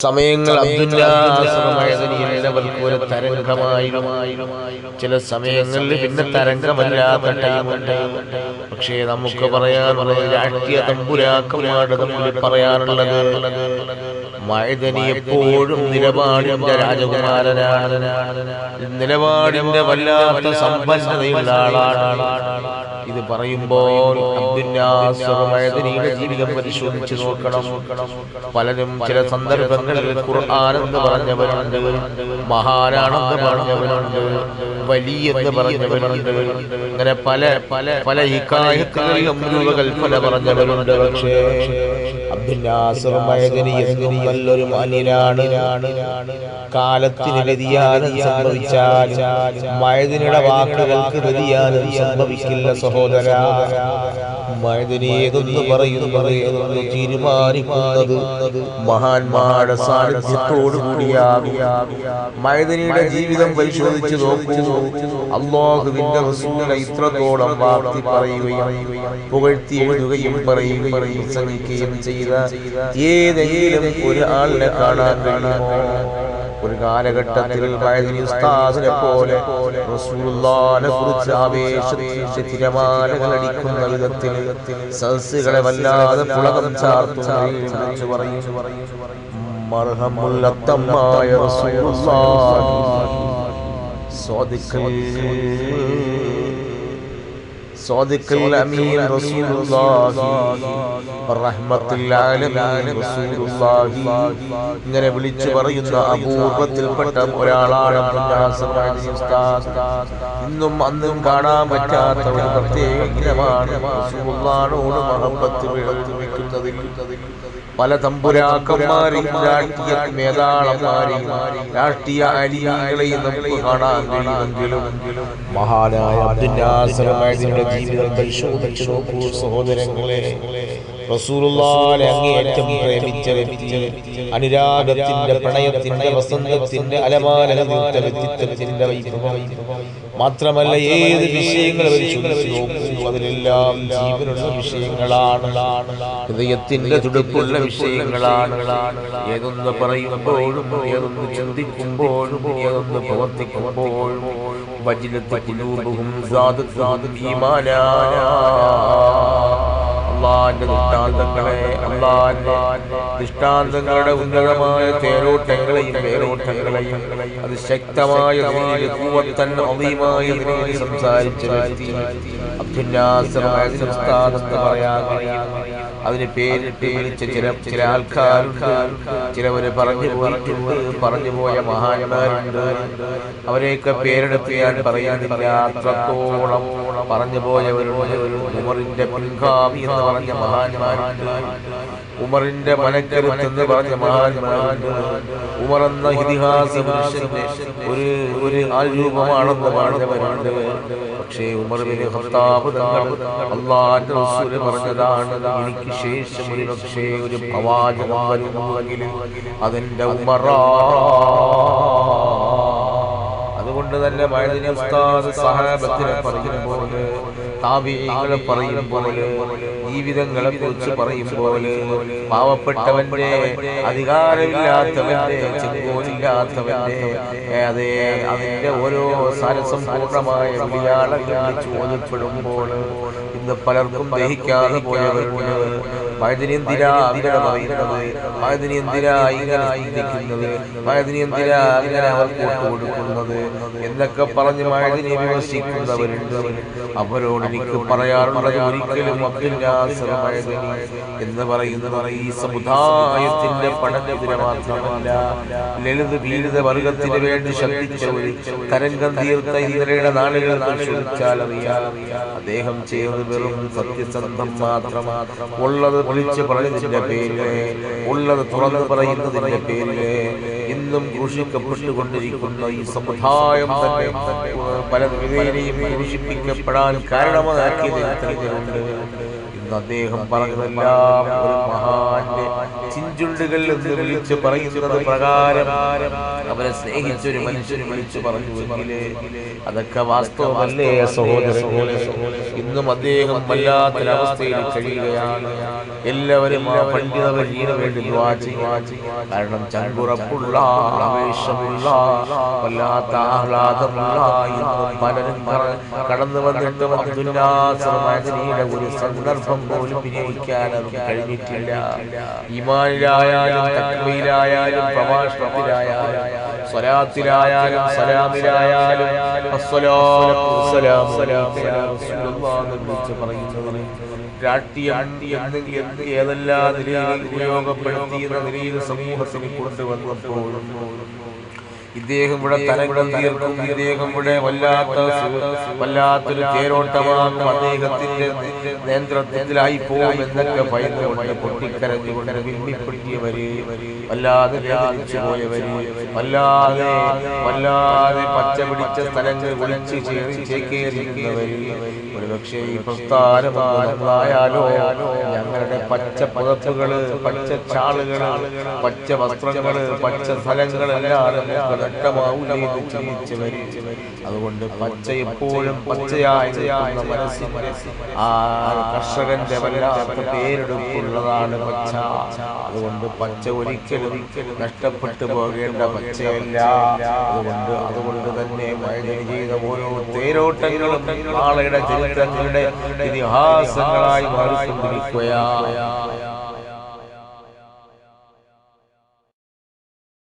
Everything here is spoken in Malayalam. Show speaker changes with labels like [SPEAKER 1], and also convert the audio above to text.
[SPEAKER 1] സമയങ്ങൾ അബ്ദുല്ലാസമയതനിയവർക്ക് ഒരു തരംഗമായിരുന്നു ചില സമയങ്ങളിൽ പിന്നെ തരംഗമല്ലാത്ത ടൈമുണ്ട് പക്ഷേ നമുക്ക് പറയാനുള്ളത് രാഷ്ട്രീയ തമ്പുരാക്കന്മാരുടെ പറയാനുള്ളത് മഴതനി എപ്പോഴും നിലപാടിന്റെ രാജകുമാരനാണ്. നിലപാടിന്റെ വല്ലാത്ത സമ്പന്നതയുള്ള ആളാണ്. ഇത് പറയുമ്പോൾ മഴതനിയുടെ ജീവിതം പരിശോധിച്ച് നോക്കണം. പലരും ചില സന്ദർഭങ്ങളിൽ ഖുർആാനെന്ന് പറഞ്ഞവരുണ്ട് മഹാനാണെന്ന് പറഞ്ഞവരുണ്ട് വലിയെന്ന് പറഞ്ഞവരുണ്ട്. അങ്ങനെ പല പല പല ഇക്കായത്തുകളിലും രൂപകൽപ്പന പറഞ്ഞവരുണ്ട്. പക്ഷേ അബ്ദുല്ലാസർ മഴതനി നല്ലൊരു മാന്യനാണ് കാലത്തിന് വ്യതിയാനം സംഭവിച്ചാൽ മഴതിനിട വാക്കുകൾക്ക് വ്യതിയാനം സംഭവിക്കില്ല സഹോദര. മഴതിനേതെന്ന് പറയുന്നത് ഏതൊന്ന് തീരുമാനിക്കുന്നത് മഹാന്മാരുടെ സാന്നിധ്യത്തോടു കൂടിയാകും മഴതിനിയുടെ ജീവിതം പരിശോധിച്ച് നോക്കൂ. അള്ളാഹുവിന്റെ റസൂലിനെ ഇത്രത്തോളം വാർത്തി പറയുകയും പുകഴ്ത്തി എഴുതുകയും പറയുകയും ശ്രമിക്കുകയും ചെയ്ത ഏതെങ്കിലും ഒരു ആളിനെ കാണാൻ കഴിയുമോ? ഒരു കാലഘട്ടത്തിൽ ഉസ്താദിനെ പോലെ റസൂലുള്ളാഹിനെ കുറിച്ച് അടിക്കുന്ന വിധത്തിൽ സദസ്സുകളെ വല്ലാതെ പുളകം ചാർത്തുന്നതിൽ വിളിച്ചു പറയും മർഹമുല്ലത്തമായ റസൂലുള്ളാഹി. صادق الأمين رسول الله رحمة العالمين رسول الله ഇങ്ങനെ വിളിച്ചു പറയുന്ന അപൂർവത്തിൽപ്പെട്ട ഒരാളാണ് ഉസ്താദ് ഇന്നും അന്നും കാണാൻ പറ്റാത്ത ഒരു പ്രത്യേക ഇനമാണ് റസൂലുള്ളാഹിനോട് മഹബത്ത് വെക്കുന്നതിൽ പല തമ്പുരാക്കന്മാരെയും രാഷ്ട്രീയ മഹാനായ ജീവിതം സഹോദരങ്ങളെ. റസൂലുള്ളാഹിനെ അങ്ങേയറ്റം പ്രേമിച്ച വ്യക്തി അനുരാഗത്തിന്റെ പ്രണയത്തിന്റെ വസന്തത്തിന്റെ അലമാല വ്യക്തിത്വത്തിന്റെ വൈഭവം. മാത്രമല്ല ഏത് വിഷയങ്ങൾ പരിശോധിച്ചു നോക്കൂ അതിലെല്ലാം ജീവനുള്ള വിഷയങ്ങളാണ്. ഹൃദയത്തിന്റെ തുടുപ്പുള്ള വിഷയങ്ങളാണ്. ഏതൊന്ന് പറയുമ്പോഴും ഏതൊന്ന് ചിന്തിക്കുമ്പോഴും ഏതൊന്ന് പ്രവർത്തിക്കുമ്പോഴും വജിലത്തെ കുലൂബും ഈമാനാ. അള്ളാന്റെ ദൃഷ്ടാന്തങ്ങളെ ദൃഷ്ടാന്തങ്ങളുടെ ഉന്നതമായ തേരോട്ടങ്ങളെയും വേരോട്ടങ്ങളെയും അത് ശക്തമായ അതിന് പേരിട്ട് വിളിച്ച ചില ചില ആൾക്കാരുണ്ട്. ചിലവര് പറഞ്ഞു പോയിട്ടുണ്ട് പറഞ്ഞു പോയ മഹാന്മാരുണ്ട്. അവരെയൊക്കെ പേരെടുത്ത് ഞാൻ പറയുന്നില്ല. അത്രത്തോളം പറഞ്ഞു പോയവരുണ്ട്. ഉമറിന്റെ മുൻഗാമി എന്ന് പറഞ്ഞ മഹാന്മാരുണ്ട്. ഉമറിന്റെ മനക്കരുത്ത് എന്ന് പറഞ്ഞ ഉമർ എന്ന ഇതിഹാസ ഒരു ഒരു ആരൂപമാണെന്ന് പറഞ്ഞവരുണ്ട്. പക്ഷേ ഉമർ തങ്ങൾ പറഞ്ഞതാണ് എനിക്ക് ശേഷം ഒരു പക്ഷേ ഒരു അതിന്റെ ഉമറാ. അതുകൊണ്ട് തന്നെ മഴദിനി സഹാബത്തിനെ പറയുമ്പോൾ താപികളെ പറയുമ്പോൾ ജീവിതങ്ങളെ കുറിച്ച് പറയുമ്പോൾ പാവപ്പെട്ടവന്റെ അധികാരമില്ലാത്തവന്റെ ചെങ്കോലില്ലാത്തവന്റെ അതേ അതിന്റെ ഓരോ സരസമ്പൂർണമായ വിളിയാളങ്ങൾ ചോദ്യപ്പെടുമ്പോൾ ഇന്ന് പലർക്കും ദഹിക്കാതെ പോയവരുണ്ട്. മഴദിനി എന്തിനാ അങ്ങനെ പറയുന്നത്? മഴദിനി എന്തിനാ ഇങ്ങനെ ചിന്തിക്കുന്നത്? മഴദിനി എന്തിനാ അങ്ങനെ അവർ കൊടുക്കുന്നത്? എന്നൊക്കെ പറഞ്ഞ് മഴദിനെ വിമർശിക്കുന്നവരുണ്ട് അവരോട് എനിക്ക് പറയാറുള്ളത് ഒരിക്കലും എന്ന് പറയുന്നത് ഈ സമുദായത്തിന്റെ പണക്കെതിരെ മാത്രമല്ല ലളിത് പീഡിത വർഗത്തിന് വേണ്ടി ശബ്ദിച്ച ഒരു തരംഗം തീർത്ത ഇന്ദ്രയുടെ നാളുകൾ പരിശോധിച്ചാൽ അറിയാം. അദ്ദേഹം ചെയ്തത് വെറും സത്യസന്ധം മാത്രം. ഉള്ളത് വിളിച്ച് പറയുന്നതിന്റെ പേരിൽ ഉള്ളത് തുറന്നു പറയുന്നതിന്റെ പേരിൽ ഇന്നും ക്രൂശിക്കപ്പെട്ടുകൊണ്ടിരിക്കുന്ന ഈ സമുദായം തന്നെ പല വിവേനയും ക്രൂശിപ്പിക്കപ്പെടാൻ കാരണമാക്കിയത് ഇന്ന് അദ്ദേഹം പറഞ്ഞതെല്ലാം ഒരു മഹാന്റെ ചിഞ്ചുണ്ടുകൾ എന്ന് വിളിച്ച് പറയുന്നത് പ്രകാരം അവരെ സ്നേഹിച്ചൊരു മനുഷ്യന് വിളിച്ചു പറഞ്ഞു അതൊക്കെ വാസ്തവമല്ലേ സഹോദരങ്ങളെ? ഇന്നും അദ്ദേഹം വല്ലാത്തൊരവസ്ഥയിൽ കഴിയുകയാണ്. എല്ലാവരും ആ പണ്ഡിത വഴിയിന് വേണ്ടി കാരണം ചങ്കുറപ്പുള്ള ആവേശമുള്ള വല്ലാത്ത ആഹ്ലാദമുള്ള പലരും കടന്നു വന്നിട്ടും അബ്ദുല്ലാസർ ഒരു സന്ദർഭം പോലും വിനിയോഗിക്കാൻ കഴിഞ്ഞിട്ടില്ല. ഈമാനിലായാലും തക്വയിലായാലും പ്രഭാഷണത്തിലായാലും സ്വലാത്തിലായാലും സലാമിലായാലും ഏതെല്ലാം നിലയിൽ ഉപയോഗപ്പെടുത്തിയെന്ന നിലയിൽ സമൂഹത്തിന് കൊണ്ടുവന്നപ്പോഴും ഇദ്ദേഹം ഇവിടെ തരംഗം തീർക്കും ഇദ്ദേഹം ഇവിടെ വല്ലാത്ത വല്ലാത്തൊരു തേരോട്ടമാകും അദ്ദേഹത്തിന്റെ നേതൃത്വത്തിലായി പോകും എന്നൊക്കെ ഭയന്നുകൊണ്ട് പൊട്ടിക്കരഞ്ഞുകൊണ്ട് വിമ്മിപ്പൊട്ടിയവര് വല്ലാതെ വേദനിച്ചു പോയവര് വല്ലാതെ വല്ലാതെ പച്ച പിടിച്ച സ്ഥലങ്ങൾ വിളിച്ച് ചേറി ചേക്കേറിയിരുന്നവര് ഒരുപക്ഷെ ഈ പ്രസ്ഥാനമായാലോ ഞങ്ങളുടെ പച്ച പുതപ്പുകൾ പച്ച ചാളുകൾ പച്ച വസ്ത്രങ്ങൾ പച്ച സ്ഥലങ്ങളെല്ലാം നഷ്ടമാവില്ലേ അതുകൊണ്ട് പച്ച എപ്പോഴും പച്ചയായി നിൽക്കുന്ന ആ കർഷകന്റെ വല്ലാത്ത പേരെടുപ്പുള്ളതാണ് പച്ച. അതുകൊണ്ട് പച്ച ഒരിക്കലും നഷ്ടപ്പെട്ടു പോകേണ്ട പച്ചയല്ല. അതുകൊണ്ട് അതുകൊണ്ട് തന്നെ മഴ ചെയ്ത ഓരോ തേരോട്ടങ്ങളും നാളെയുടെ ചരിത്രങ്ങളുടെ ഇതിഹാസങ്ങളായി മാറിക്കൊണ്ടിരിക്കുകയാണ്.